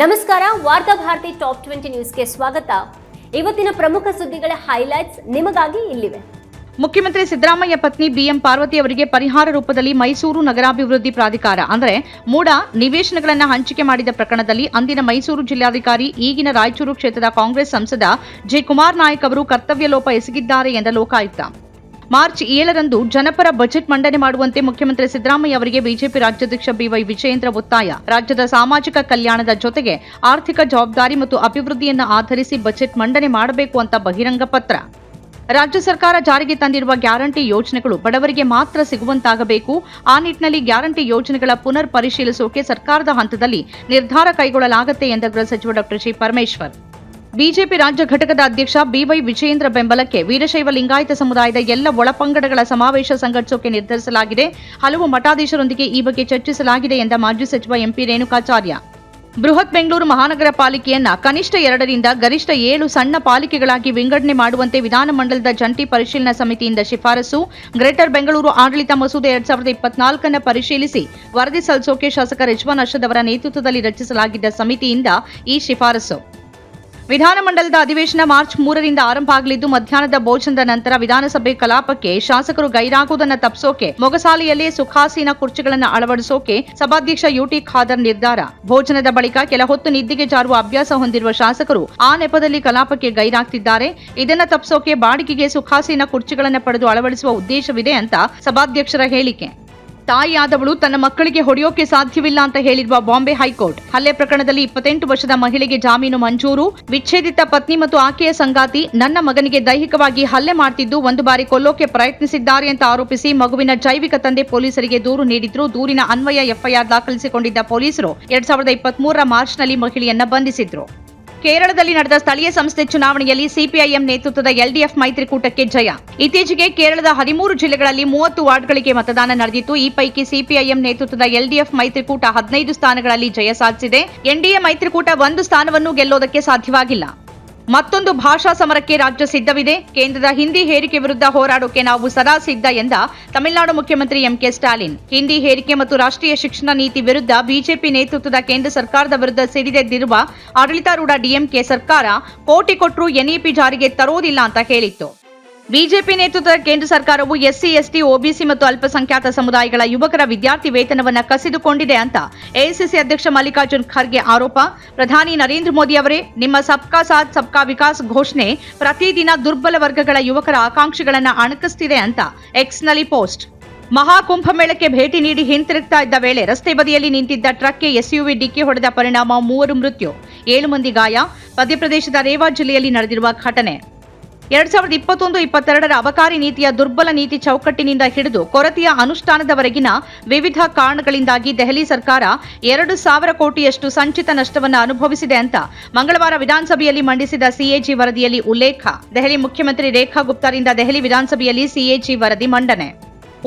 ನಮಸ್ಕಾರ, ವಾರ್ತಾ Bharati top twenty ನ್ಯೂಸ್ಗೆ ಸ್ವಾಗತ. ಇವತ್ತಿನ ಪ್ರಮುಖ ಸುದ್ದಿಗಳ ಹೈಲೈಟ್ಸ್ ನಿಮಗಾಗಿ ಇಲ್ಲಿವೆ. ಮುಖ್ಯಮಂತ್ರಿ ಸಿದ್ದರಾಮಯ್ಯ ಪತ್ನಿ ಬಿಎಂ ಪಾರ್ವತಿ ಅವರಿಗೆ ಪರಿಹಾರ ರೂಪದಲ್ಲಿ ಮೈಸೂರು ನಗರಾಭಿವೃದ್ಧಿ ಪ್ರಾಧಿಕಾರ, ಅಂದರೆ ಮೂಡ, ನಿವೇಶನಗಳನ್ನು ಹಂಚಿಕೆ ಮಾಡಿದ ಪ್ರಕರಣದಲ್ಲಿ ಅಂದಿನ ಮೈಸೂರು ಜಿಲ್ಲಾಧಿಕಾರಿ ಈಗಿನ ರಾಯಚೂರು ಕ್ಷೇತ್ರದ ಕಾಂಗ್ರೆಸ್ ಸಂಸದ ಜೆ ಕುಮಾರ್ ನಾಯಕ್ ಅವರು ಕರ್ತವ್ಯ ಲೋಪ ಎಸಗಿದ್ದಾರೆ ಎಂದ ಲೋಕಾಯುಕ್ತ. ಮಾರ್ಚ್ ಏಳರಂದು ಜನಪರ ಬಜೆಟ್ ಮಂಡನೆ ಮಾಡುವಂತೆ ಮುಖ್ಯಮಂತ್ರಿ ಸಿದ್ದರಾಮಯ್ಯ ಅವರಿಗೆ ಬಿಜೆಪಿ ರಾಜ್ಯಾಧ್ಯಕ್ಷ ಬಿವೈ ವಿಜಯೇಂದ್ರ ಒತ್ತಾಯ. ರಾಜ್ಯದ ಸಾಮಾಜಿಕ ಕಲ್ಯಾಣದ ಜೊತೆಗೆ ಆರ್ಥಿಕ ಜವಾಬ್ದಾರಿ ಮತ್ತು ಅಭಿವೃದ್ಧಿಯನ್ನು ಆಧರಿಸಿ ಬಜೆಟ್ ಮಂಡನೆ ಮಾಡಬೇಕು ಅಂತ ಬಹಿರಂಗ ಪತ್ರ. ರಾಜ್ಯ ಸರ್ಕಾರ ಜಾರಿಗೆ ತಂದಿರುವ ಗ್ಯಾರಂಟಿ ಯೋಜನೆಗಳು ಬಡವರಿಗೆ ಮಾತ್ರ ಸಿಗುವಂತಾಗಬೇಕು. ಆ ನಿಟ್ಟಿನಲ್ಲಿ ಗ್ಯಾರಂಟಿ ಯೋಜನೆಗಳ ಪುನರ್ ಪರಿಶೀಲಿಸೋಕೆ ಸರ್ಕಾರದ ಹಂತದಲ್ಲಿ ನಿರ್ಧಾರ ಕೈಗೊಳ್ಳಲಾಗುತ್ತೆ ಎಂದ ಗೃಹ ಸಚಿವ ಡಾ ಜಿ ಪರಮೇಶ್ವರ್. ಬಿಜೆಪಿ ರಾಜ್ಯ ಘಟಕದ ಅಧ್ಯಕ್ಷ ಬಿವೈ ವಿಜಯೇಂದ್ರ ಬೆಂಬಲಕ್ಕೆ ವೀರಶೈವ ಲಿಂಗಾಯತ ಸಮುದಾಯದ ಎಲ್ಲ ಒಳಪಂಗಡಗಳ ಸಮಾವೇಶ ಸಂಘಟಿಸೋಕೆ ನಿರ್ಧರಿಸಲಾಗಿದೆ. ಹಲವು ಮಠಾಧೀಶರೊಂದಿಗೆ ಈ ಬಗ್ಗೆ ಚರ್ಚಿಸಲಾಗಿದೆ ಎಂದ ಮಾಜಿ ಸಚಿವ ಎಂಪಿ ರೇಣುಕಾಚಾರ್ಯ. ಬೃಹತ್ ಬೆಂಗಳೂರು ಮಹಾನಗರ ಪಾಲಿಕೆಯನ್ನ ಕನಿಷ್ಠ ಎರಡರಿಂದ ಗರಿಷ್ಠ ಏಳು ಸಣ್ಣ ಪಾಲಿಕೆಗಳಾಗಿ ವಿಂಗಡಣೆ ಮಾಡುವಂತೆ ವಿಧಾನಮಂಡಲದ ಜಂಟಿ ಪರಿಶೀಲನಾ ಸಮಿತಿಯಿಂದ ಶಿಫಾರಸು. ಗ್ರೇಟರ್ ಬೆಂಗಳೂರು ಆಡಳಿತ ಮಸೂದೆ ಎರಡ್ ಸಾವಿರದ ಇಪ್ಪತ್ನಾಲ್ಕನ್ನ ಪರಿಶೀಲಿಸಿ ವರದಿ ಸಲ್ಲಿಸೋಕೆ ಶಾಸಕ ರಿಜ್ವಾನ್ ಅರ್ಷದ್ ಅವರ ನೇತೃತ್ವದಲ್ಲಿ ರಚಿಸಲಾಗಿದ್ದ ಸಮಿತಿಯಿಂದ ಈ ಶಿಫಾರಸು. ವಿಧಾನಮಂಡಲದ ಅಧಿವೇಶನ ಮಾರ್ಚ್ ಮೂರರಿಂದ ಆರಂಭ ಆಗಲಿದ್ದು, ಮಧ್ಯಾಹ್ನದ ಭೋಜನದ ನಂತರ ವಿಧಾನಸಭೆ ಕಲಾಪಕ್ಕೆ ಶಾಸಕರು ಗೈರಾಗುವುದನ್ನು ತಪ್ಪಿಸೋಕೆ, ಮೊಗಸಾಲೆಯಲ್ಲಿ ಸುಖಾಸೀನ ಕುರ್ಚಿಗಳನ್ನು ಅಳವಡಿಸೋಕೆ ಸಭಾಧ್ಯಕ್ಷ ಯುಟಿ ಖಾದರ್ ನಿರ್ಧಾರ. ಭೋಜನದ ಬಳಿಕ ಕೆಲ ಹೊತ್ತು ನಿದ್ದಿಗೆ ಜಾರುವ ಅಭ್ಯಾಸ ಹೊಂದಿರುವ ಶಾಸಕರು ಆ ನೆಪದಲ್ಲಿ ಕಲಾಪಕ್ಕೆ ಗೈರಾಗ್ತಿದ್ದಾರೆ. ಇದನ್ನು ತಪ್ಪಿಸೋಕೆ ಬಾಡಿಗೆಗೆ ಸುಖಾಸೀನ ಕುರ್ಚಿಗಳನ್ನು ಪಡೆದು ಅಳವಡಿಸುವ ಉದ್ದೇಶವಿದೆ ಅಂತ ಸಭಾಧ್ಯಕ್ಷರ ಹೇಳಿಕೆ. ತಾಯಿಯಾದವಳು ತನ್ನ ಮಕ್ಕಳಿಗೆ ಹೊಡೆಯೋಕೆ ಸಾಧ್ಯವಿಲ್ಲ ಅಂತ ಹೇಳಿರುವ ಬಾಂಬೆ ಹೈಕೋರ್ಟ್, ಹಲ್ಲೆ ಪ್ರಕರಣದಲ್ಲಿ ಇಪ್ಪತ್ತೆಂಟು ವರ್ಷದ ಮಹಿಳೆಗೆ ಜಾಮೀನು ಮಂಜೂರು. ವಿಚ್ಛೇದಿತ ಪತ್ನಿ ಮತ್ತು ಆಕೆಯ ಸಂಗಾತಿ ನನ್ನ ಮಗನಿಗೆ ದೈಹಿಕವಾಗಿ ಹಲ್ಲೆ ಮಾಡ್ತಿದ್ದು, ಒಂದು ಬಾರಿ ಕೊಲ್ಲೋಕೆ ಪ್ರಯತ್ನಿಸಿದ್ದಾರೆ ಅಂತ ಆರೋಪಿಸಿ ಮಗುವಿನ ಜೈವಿಕ ತಂದೆ ಪೊಲೀಸರಿಗೆ ದೂರು ನೀಡಿದ್ರು. ದೂರಿನ ಅನ್ವಯ ಎಫ್ಐಆರ್ ದಾಖಲಿಸಿಕೊಂಡಿದ್ದ ಪೊಲೀಸರು ಎರಡ್ ಸಾವಿರದ ಇಪ್ಪತ್ಮೂರರ ಮಾರ್ಚ್ನಲ್ಲಿ ಮಹಿಳೆಯನ್ನ ಬಂಧಿಸಿದ್ರು. ಕೇರಳದಲ್ಲಿ ನಡೆದ ಸ್ಥಳೀಯ ಸಂಸ್ಥೆ ಚುನಾವಣೆಯಲ್ಲಿ ಸಿಪಿಐಎಂ ನೇತೃತ್ವದ ಎಲ್ಡಿಎಫ್ ಮೈತ್ರಿಕೂಟಕ್ಕೆ ಜಯ. ಇತ್ತೀಚೆಗೆ ಕೇರಳದ ಹದಿಮೂರು ಜಿಲ್ಲೆಗಳಲ್ಲಿ ಮೂವತ್ತು ವಾರ್ಡ್ಗಳಿಗೆ ಮತದಾನ ನಡೆದಿತ್ತು. ಈ ಪೈಕಿ ಸಿಪಿಐಎಂ ನೇತೃತ್ವದ ಎಲ್ಡಿಎಫ್ ಮೈತ್ರಿಕೂಟ ಹದಿನೈದು ಸ್ಥಾನಗಳಲ್ಲಿ ಜಯ ಸಾಧಿಸಿದೆ. ಎನ್ಡಿಎ ಮೈತ್ರಿಕೂಟ ಒಂದು ಸ್ಥಾನವನ್ನು ಗೆಲ್ಲೋದಕ್ಕೆ ಸಾಧ್ಯವಾಗಿಲ್ಲ. ಮತ್ತೊಂದು ಭಾಷಾ ಸಮರಕ್ಕೆ ರಾಜ್ಯ ಸಿದ್ಧವಿದೆ. ಕೇಂದ್ರದ ಹಿಂದಿ ಹೇರಿಕೆ ವಿರುದ್ಧ ಹೋರಾಡೋಕೆ ನಾವು ಸದಾ ಸಿದ್ಧ ಎಂದ ತಮಿಳುನಾಡು ಮುಖ್ಯಮಂತ್ರಿ ಎಂಕೆ ಸ್ಟಾಲಿನ್. ಹಿಂದಿ ಹೇರಿಕೆ ಮತ್ತು ರಾಷ್ಟ್ರೀಯ ಶಿಕ್ಷಣ ನೀತಿ ವಿರುದ್ಧ ಬಿಜೆಪಿ ನೇತೃತ್ವದ ಕೇಂದ್ರ ಸರ್ಕಾರದ ವಿರುದ್ಧ ಸಿಡಿದೆದ್ದಿರುವ ಆಡಳಿತಾರೂಢ ಡಿಎಂಕೆ ಸರ್ಕಾರ ಕೋಟಿ ಕೊಟ್ಟರು ಎನ್ಇಪಿ ಜಾರಿಗೆ ತರೋದಿಲ್ಲ ಅಂತ ಹೇಳಿತ್ತು. ಬಿಜೆಪಿ ನೇತೃತ್ವದ ಕೇಂದ್ರ ಸರ್ಕಾರವು ಎಸ್ಸಿ, ಎಸ್ಟಿ, ಒಬಿಸಿ ಮತ್ತು ಅಲ್ಪಸಂಖ್ಯಾತ ಸಮುದಾಯಗಳ ಯುವಕರ ವಿದ್ಯಾರ್ಥಿ ವೇತನವನ್ನ ಕಸಿದುಕೊಂಡಿದೆ ಅಂತ ಎಐಸಿಸಿ ಅಧ್ಯಕ್ಷ ಮಲ್ಲಿಕಾರ್ಜುನ್ ಖರ್ಗೆ ಆರೋಪ. ಪ್ರಧಾನಿ ನರೇಂದ್ರ ಮೋದಿ ಅವರೇ, ನಿಮ್ಮ ಸಬ್ಕಾ ಸಾಥ್, ಸಬ್ಕಾ ವಿಕಾಸ್ ಘೋಷಣೆ ಪ್ರತಿದಿನ ದುರ್ಬಲ ವರ್ಗಗಳ ಯುವಕರ ಆಕಾಂಕ್ಷೆಗಳನ್ನು ಅಣಕಿಸ್ತಿದೆ ಅಂತ ಎಕ್ಸ್ನಲ್ಲಿ ಪೋಸ್ಟ್. ಮಹಾಕುಂಭಮೇಳಕ್ಕೆ ಭೇಟಿ ನೀಡಿ ಹಿಂತಿರುಗ್ತಾ ಇದ್ದ ವೇಳೆ ರಸ್ತೆ ಬದಿಯಲ್ಲಿ ನಿಂತಿದ್ದ ಟ್ರಕ್ಗೆ ಎಸ್ಯುವಿ ಡಿಕ್ಕಿ ಹೊಡೆದ ಪರಿಣಾಮ ಮೂವರು ಮೃತ್ಯು. ಏಳು ಮಂದಿ ಗಾಯ. ಮಧ್ಯಪ್ರದೇಶದ ರೇವಾ ಜಿಲ್ಲೆಯಲ್ಲಿ ನಡೆದಿರುವ ಘಟನೆ. ಎರಡ್ ಸಾವಿರದ ಇಪ್ಪತ್ತೊಂದು, ಇಪ್ಪತ್ತೆರಡರ ಅಬಕಾರಿ ನೀತಿಯ ದುರ್ಬಲ ನೀತಿ ಚೌಕಟ್ಟಿನಿಂದ ಹಿಡಿದು ಕೊರತೆಯ ಅನುಷ್ಠಾನದವರೆಗಿನ ವಿವಿಧ ಕಾರಣಗಳಿಂದಾಗಿ ದೆಹಲಿ ಸರ್ಕಾರ ಎರಡು ಸಾವಿರ ಕೋಟಿಯಷ್ಟು ಸಂಚಿತ ನಷ್ಟವನ್ನು ಅನುಭವಿಸಿದೆ ಅಂತ ಮಂಗಳವಾರ ವಿಧಾನಸಭೆಯಲ್ಲಿ ಮಂಡಿಸಿದ ಸಿಎಜಿ ವರದಿಯಲ್ಲಿ ಉಲ್ಲೇಖ. ದೆಹಲಿ ಮುಖ್ಯಮಂತ್ರಿ ರೇಖಾ ಗುಪ್ತಾರಿಂದ ದೆಹಲಿ ವಿಧಾನಸಭೆಯಲ್ಲಿ ಸಿಎಜಿ ವರದಿ ಮಂಡನೆ.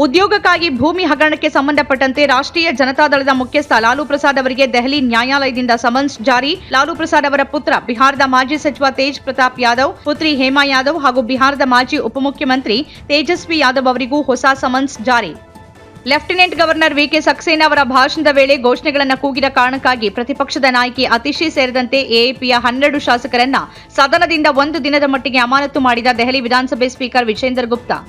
ಉದ್ಯೋಗಕ್ಕಾಗಿ ಭೂಮಿ ಹಗರಣಕ್ಕೆ ಸಂಬಂಧಪಟ್ಟಂತೆ ರಾಷ್ಟ್ರೀಯ ಜನತಾದಳದ ಮುಖ್ಯಸ್ಥ ಲಾಲು ಪ್ರಸಾದ್ ಅವರಿಗೆ ದೆಹಲಿ ನ್ಯಾಯಾಲಯದಿಂದ ಸಮನ್ಸ್ ಜಾರಿ. ಲಾಲು ಪ್ರಸಾದ್ ಅವರ ಪುತ್ರ, ಬಿಹಾರದ ಮಾಜಿ ಸಚಿವ ತೇಜ್ ಪ್ರತಾಪ್ ಯಾದವ್, ಪುತ್ರಿ ಹೇಮಾ ಯಾದವ್ ಹಾಗೂ ಬಿಹಾರದ ಮಾಜಿ ಉಪಮುಖ್ಯಮಂತ್ರಿ ತೇಜಸ್ವಿ ಯಾದವ್ ಅವರಿಗೂ ಹೊಸ ಸಮನ್ಸ್ ಜಾರಿ. ಲೆಫ್ಟಿನೆಂಟ್ ಗವರ್ನರ್ ವಿಕೆ ಸಕ್ಸೇನಾ ಅವರ ಭಾಷಣದ ವೇಳೆ ಘೋಷಣೆಗಳನ್ನು ಕೂಗಿದ ಕಾರಣಕ್ಕಾಗಿ ಪ್ರತಿಪಕ್ಷದ ನಾಯಕಿ ಅತಿಶಿ ಸೇರಿದಂತೆ ಎಎಪಿಯ ಹನ್ನೆರಡು ಶಾಸಕರನ್ನ ಸದನದಿಂದ ಒಂದು ದಿನದ ಮಟ್ಟಿಗೆ ಅಮಾನತು ಮಾಡಿದ ದೆಹಲಿ ವಿಧಾನಸಭೆ ಸ್ಪೀಕರ್ ವಿಜೇಂದರ್ ಗುಪ್ತಾ.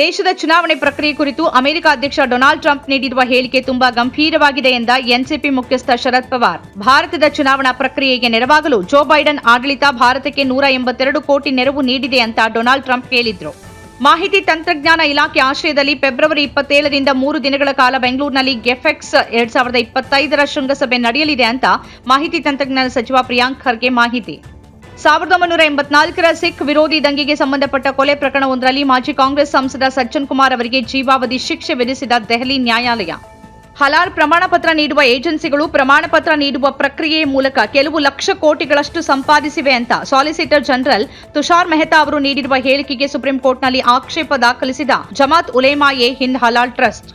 ದೇಶದ ಚುನಾವಣೆ ಪ್ರಕ್ರಿಯೆ ಕುರಿತು ಅಮೆರಿಕ ಅಧ್ಯಕ್ಷ ಡೊನಾಲ್ಡ್ ಟ್ರಂಪ್ ನೀಡಿರುವ ಹೇಳಿಕೆ ತುಂಬಾ ಗಂಭೀರವಾಗಿದೆ ಎಂದ ಎನ್ಸಿಪಿ ಮುಖ್ಯಸ್ಥ ಶರದ್ ಪವಾರ್. ಭಾರತದ ಚುನಾವಣಾ ಪ್ರಕ್ರಿಯೆಗೆ ನೆರವಾಗಲು ಜೋ ಬೈಡನ್ ಆಡಳಿತ ಭಾರತಕ್ಕೆ ನೂರ ಎಂಬತ್ತೆರಡು ಕೋಟಿ ನೆರವು ನೀಡಿದೆ ಅಂತ ಡೊನಾಲ್ಡ್ ಟ್ರಂಪ್ ಹೇಳಿದ್ರು. ಮಾಹಿತಿ ತಂತ್ರಜ್ಞಾನ ಇಲಾಖೆ ಆಶ್ರಯದಲ್ಲಿ ಫೆಬ್ರವರಿ ಇಪ್ಪತ್ತೇಳರಿಂದ ಮೂರು ದಿನಗಳ ಕಾಲ ಬೆಂಗಳೂರಿನಲ್ಲಿ ಗೆಫೆಕ್ಸ್ ಎರಡ್ ಸಾವಿರದ ಇಪ್ಪತ್ತೈದರ ಶೃಂಗಸಭೆ ನಡೆಯಲಿದೆ ಅಂತ ಮಾಹಿತಿ ತಂತ್ರಜ್ಞಾನ ಸಚಿವ ಪ್ರಿಯಾಂಕ್ ಖರ್ಗೆ ಮಾಹಿತಿ. ಸಾವಿರದ ಒಂಬೈನೂರ ಎಂಬತ್ನಾಲ್ಕರ ಸಿಖ್ ವಿರೋಧಿ ದಂಗೆಗೆ ಸಂಬಂಧಪಟ್ಟ ಕೊಲೆ ಪ್ರಕರಣವೊಂದರಲ್ಲಿ ಮಾಜಿ ಕಾಂಗ್ರೆಸ್ ಸಂಸದ ಸಜ್ಜನ್ ಕುಮಾರ್ ಅವರಿಗೆ ಜೀವಾವಧಿ ಶಿಕ್ಷೆ ವಿಧಿಸಿದ ದೆಹಲಿ ನ್ಯಾಯಾಲಯ. ಹಲಾಲ್ ಪ್ರಮಾಣ ಪತ್ರ ನೀಡುವ ಏಜೆನ್ಸಿಗಳು ಪ್ರಮಾಣ ಪತ್ರ ನೀಡುವ ಪ್ರಕ್ರಿಯೆಯ ಮೂಲಕ ಕೆಲವು ಲಕ್ಷ ಕೋಟಿಗಳಷ್ಟು ಸಂಪಾದಿಸಿವೆ ಅಂತ ಸಾಲಿಸಿಟರ್ ಜನರಲ್ ತುಷಾರ್ ಮೆಹ್ತಾ ಅವರು ನೀಡಿರುವ ಹೇಳಿಕೆಗೆ ಸುಪ್ರೀಂ ಕೋರ್ಟ್ನಲ್ಲಿ ಆಕ್ಷೇಪ ದಾಖಲಿಸಿದ ಜಮಾತ್ ಉಲೇಮಾ ಎ ಹಿಂದ್ ಹಲಾಲ್ ಟ್ರಸ್ಟ್.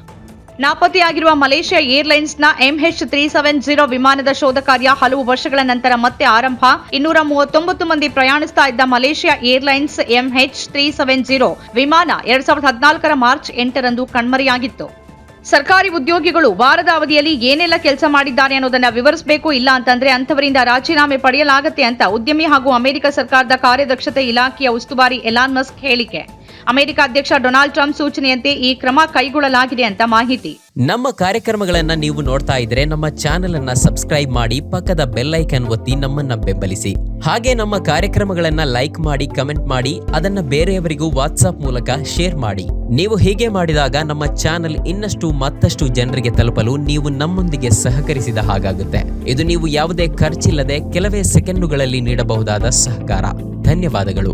ನಾಪತ್ತೆಯಾಗಿರುವ ಮಲೇಷ್ಯಾ ಏರ್ಲೈನ್ಸ್ನ ಎಂಎಚ್ ತ್ರೀ ಸೆವೆನ್ ಜೀರೋ ವಿಮಾನದ ಶೋಧ ಕಾರ್ಯ ಹಲವು ವರ್ಷಗಳ ನಂತರ ಮತ್ತೆ ಆರಂಭ. ಇನ್ನೂರ ಮೂವತ್ತೊಂಬತ್ತು ಮಂದಿ ಪ್ರಯಾಣಿಸ್ತಾ ಇದ್ದ Malaysia airlines MH three seven zero ವಿಮಾನ ಎರಡ್ ಸಾವಿರದ ಹದಿನಾಲ್ಕರ ಮಾರ್ಚ್ ಎಂಟರಂದು ಕಣ್ಮರೆಯಾಗಿತ್ತು. ಸರ್ಕಾರಿ ಉದ್ಯೋಗಿಗಳು ವಾರದ ಅವಧಿಯಲ್ಲಿ ಏನೆಲ್ಲ ಕೆಲಸ ಮಾಡಿದ್ದಾರೆ ಅನ್ನೋದನ್ನ ವಿವರಿಸಬೇಕು ಇಲ್ಲ ಅಂತಂದ್ರೆ ಅಂತವರಿಂದ ರಾಜೀನಾಮೆ ಪಡೆಯಲಾಗತ್ತೆ ಅಂತ ಉದ್ಯಮಿ ಹಾಗೂ ಅಮೆರಿಕ ಸರ್ಕಾರದ ಕಾರ್ಯದಕ್ಷತೆ ಇಲಾಖೆಯ ಉಸ್ತುವಾರಿ ಎಲಾನ್ ಮಸ್ಕ್ ಹೇಳಿಕೆ. ಅಮೆರಿಕ ಅಧ್ಯಕ್ಷ ಡೊನಾಲ್ಡ್ ಟ್ರಂಪ್ ಸೂಚನೆಯಂತೆ ಈ ಕ್ರಮ ಕೈಗೊಳ್ಳಲಾಗಿದೆ ಅಂತ ಮಾಹಿತಿ. ನಮ್ಮ ಕಾರ್ಯಕ್ರಮಗಳನ್ನ ನೀವು ನೋಡ್ತಾ ಇದ್ರೆ ನಮ್ಮ ಚಾನೆಲ್ ಅನ್ನ ಸಬ್ಸ್ಕ್ರೈಬ್ ಮಾಡಿ ಪಕ್ಕದ ಬೆಲ್ ಐಕನ್ ಒತ್ತಿ ನಮ್ಮನ್ನ ಬೆಂಬಲಿಸಿ. ಹಾಗೆ ನಮ್ಮ ಕಾರ್ಯಕ್ರಮಗಳನ್ನ ಲೈಕ್ ಮಾಡಿ, ಕಮೆಂಟ್ ಮಾಡಿ, ಅದನ್ನ ಬೇರೆಯವರಿಗೂ ವಾಟ್ಸ್ಆಪ್ ಮೂಲಕ ಶೇರ್ ಮಾಡಿ. ನೀವು ಹೀಗೆ ಮಾಡಿದಾಗ ನಮ್ಮ ಚಾನೆಲ್ ಇನ್ನಷ್ಟು ಮತ್ತಷ್ಟು ಜನರಿಗೆ ತಲುಪಲು ನೀವು ನಮ್ಮೊಂದಿಗೆ ಸಹಕರಿಸಿದ ಹಾಗಾಗುತ್ತೆ. ಇದು ನೀವು ಯಾವುದೇ ಖರ್ಚಿಲ್ಲದೆ ಕೆಲವೇ ಸೆಕೆಂಡುಗಳಲ್ಲಿ ನೀಡಬಹುದಾದ ಸಹಕಾರ. ಧನ್ಯವಾದಗಳು.